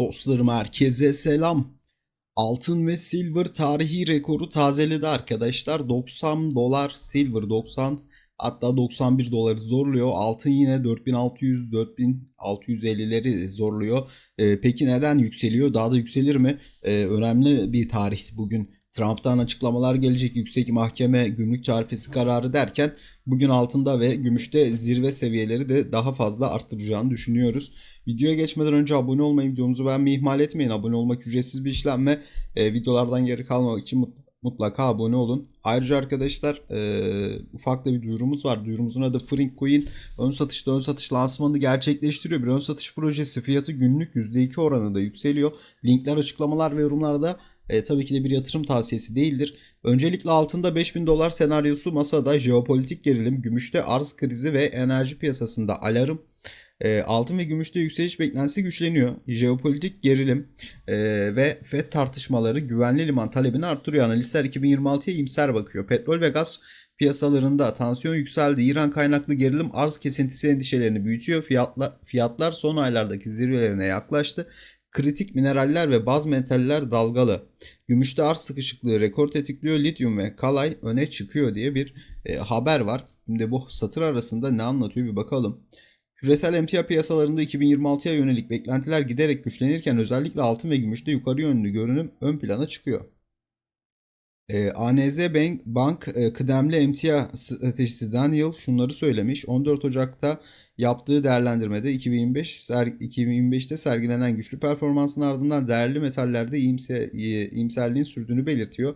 Dostlarım herkese selam. Altın ve silver tarihi rekoru tazeledi arkadaşlar. 90 dolar silver 90 hatta 91 doları zorluyor. Altın yine 4600 4650'leri zorluyor. Ee, peki neden yükseliyor? Daha da yükselir mi? Ee, önemli bir tarih bugün. Trump'tan açıklamalar gelecek. Yüksek Mahkeme gümrük tarifesi kararı derken bugün altında ve gümüşte zirve seviyeleri de daha fazla arttıracağını düşünüyoruz. Videoya geçmeden önce abone olmayı, videomuzu beğenmeyi ihmal etmeyin. Abone olmak ücretsiz bir işlem ve e, videolardan geri kalmamak için mut- mutlaka abone olun. Ayrıca arkadaşlar e, ufak da bir duyurumuz var. Duyurumuzun adı Frink Coin ön satışta ön satış lansmanını gerçekleştiriyor. Bir ön satış projesi fiyatı günlük %2 oranında yükseliyor. Linkler açıklamalar ve yorumlarda e, tabii ki de bir yatırım tavsiyesi değildir. Öncelikle altında 5000 dolar senaryosu masada jeopolitik gerilim, gümüşte arz krizi ve enerji piyasasında alarm. E, altın ve gümüşte yükseliş beklentisi güçleniyor. Jeopolitik gerilim e, ve FED tartışmaları güvenli liman talebini arttırıyor. Analistler 2026'ya iyimser bakıyor. Petrol ve gaz piyasalarında tansiyon yükseldi. İran kaynaklı gerilim arz kesintisi endişelerini büyütüyor. Fiyatla, fiyatlar son aylardaki zirvelerine yaklaştı. Kritik mineraller ve baz metaller dalgalı. Gümüşte arz sıkışıklığı rekor tetikliyor. Lityum ve kalay öne çıkıyor diye bir e, haber var. Şimdi bu satır arasında ne anlatıyor bir bakalım. Küresel emtia piyasalarında 2026'ya yönelik beklentiler giderek güçlenirken özellikle altın ve gümüşte yukarı yönlü görünüm ön plana çıkıyor. Ee, ANZ Bank, Bank e, kıdemli emtia stratejisi Daniel şunları söylemiş. 14 Ocak'ta yaptığı değerlendirmede 2025 ser, 2025'te sergilenen güçlü performansın ardından değerli metallerde iyimse, e, iyimserliğin sürdüğünü belirtiyor.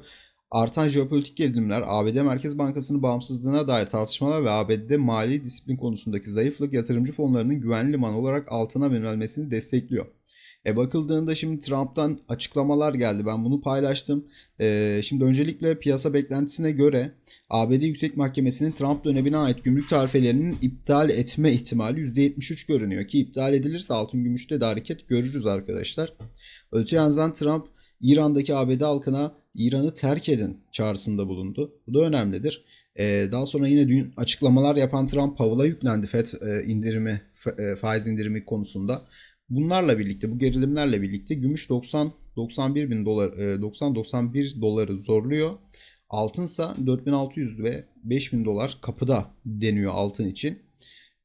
Artan jeopolitik gerilimler, ABD Merkez Bankası'nın bağımsızlığına dair tartışmalar ve ABD'de mali disiplin konusundaki zayıflık yatırımcı fonlarının güvenli liman olarak altına yönelmesini destekliyor. E bakıldığında şimdi Trump'tan açıklamalar geldi. Ben bunu paylaştım. E, şimdi öncelikle piyasa beklentisine göre ABD Yüksek Mahkemesi'nin Trump dönemine ait gümrük tarifelerinin iptal etme ihtimali %73 görünüyor ki iptal edilirse altın gümüşte de hareket görürüz arkadaşlar. Öte yandan Trump İran'daki ABD halkına İran'ı terk edin çağrısında bulundu. Bu da önemlidir. Ee, daha sonra yine dün açıklamalar yapan Trump Powell'a yüklendi FED e, indirimi, e, faiz indirimi konusunda. Bunlarla birlikte, bu gerilimlerle birlikte gümüş 90 91 bin dolar, 90-91 doları zorluyor. Altınsa 4600 ve 5000 dolar kapıda deniyor altın için.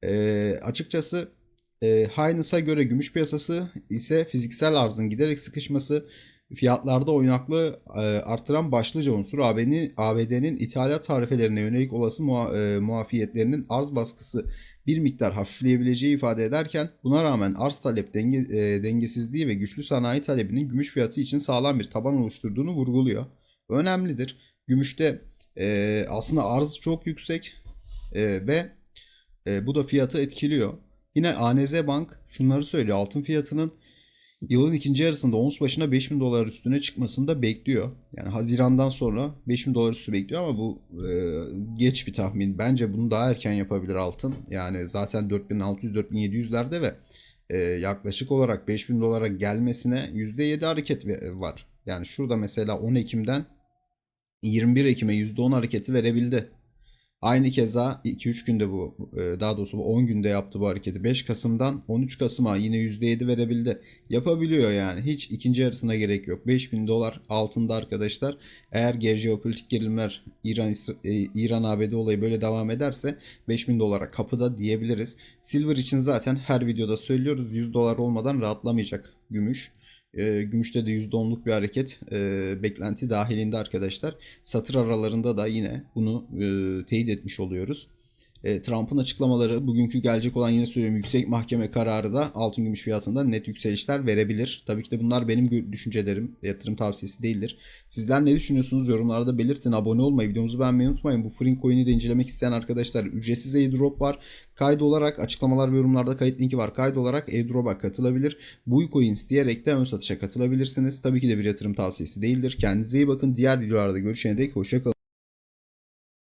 Ee, açıkçası e, Hyness'a göre gümüş piyasası ise fiziksel arzın giderek sıkışması fiyatlarda oynaklığı e, arttıran başlıca unsur ABD'nin ithalat tarifelerine yönelik olası e, muafiyetlerinin arz baskısı bir miktar hafifleyebileceği ifade ederken buna rağmen arz talep denge, e, dengesizliği ve güçlü sanayi talebinin gümüş fiyatı için sağlam bir taban oluşturduğunu vurguluyor. Önemlidir. Gümüşte e, aslında arz çok yüksek e, ve e, bu da fiyatı etkiliyor. Yine ANZ Bank şunları söylüyor. Altın fiyatının yılın ikinci yarısında ons başına 5000 dolar üstüne çıkmasını da bekliyor. Yani Haziran'dan sonra 5000 dolar üstü bekliyor ama bu e, geç bir tahmin. Bence bunu daha erken yapabilir altın. Yani zaten 4600-4700'lerde ve e, yaklaşık olarak 5000 dolara gelmesine %7 hareket ve- var. Yani şurada mesela 10 Ekim'den 21 Ekim'e %10 hareketi verebildi. Aynı keza 2-3 günde bu e, daha doğrusu bu 10 günde yaptı bu hareketi. 5 Kasım'dan 13 Kasım'a yine %7 verebildi. Yapabiliyor yani. Hiç ikinci yarısına gerek yok. 5000 dolar altında arkadaşlar. Eğer geopolitik gerilimler İran e, İran ABD olayı böyle devam ederse 5000 dolara kapıda diyebiliriz. Silver için zaten her videoda söylüyoruz. 100 dolar olmadan rahatlamayacak gümüş. E, gümüşte de %10'luk bir hareket e, beklenti dahilinde arkadaşlar. Satır aralarında da yine bunu e, teyit etmiş oluyoruz. E, Trump'ın açıklamaları bugünkü gelecek olan yine söylüyorum yüksek mahkeme kararı da altın gümüş fiyatında net yükselişler verebilir. Tabii ki de bunlar benim düşüncelerim. Yatırım tavsiyesi değildir. Sizler ne düşünüyorsunuz? Yorumlarda belirtin. Abone olmayı, videomuzu beğenmeyi unutmayın. Bu Frink Coin'i de incelemek isteyen arkadaşlar ücretsiz airdrop var. Kayıt olarak açıklamalar ve yorumlarda kayıt linki var. Kayıt olarak airdrop'a katılabilir. Bu coins diyerek de ön satışa katılabilirsiniz. Tabii ki de bir yatırım tavsiyesi değildir. Kendinize iyi bakın. Diğer videolarda görüşene dek hoşçakalın.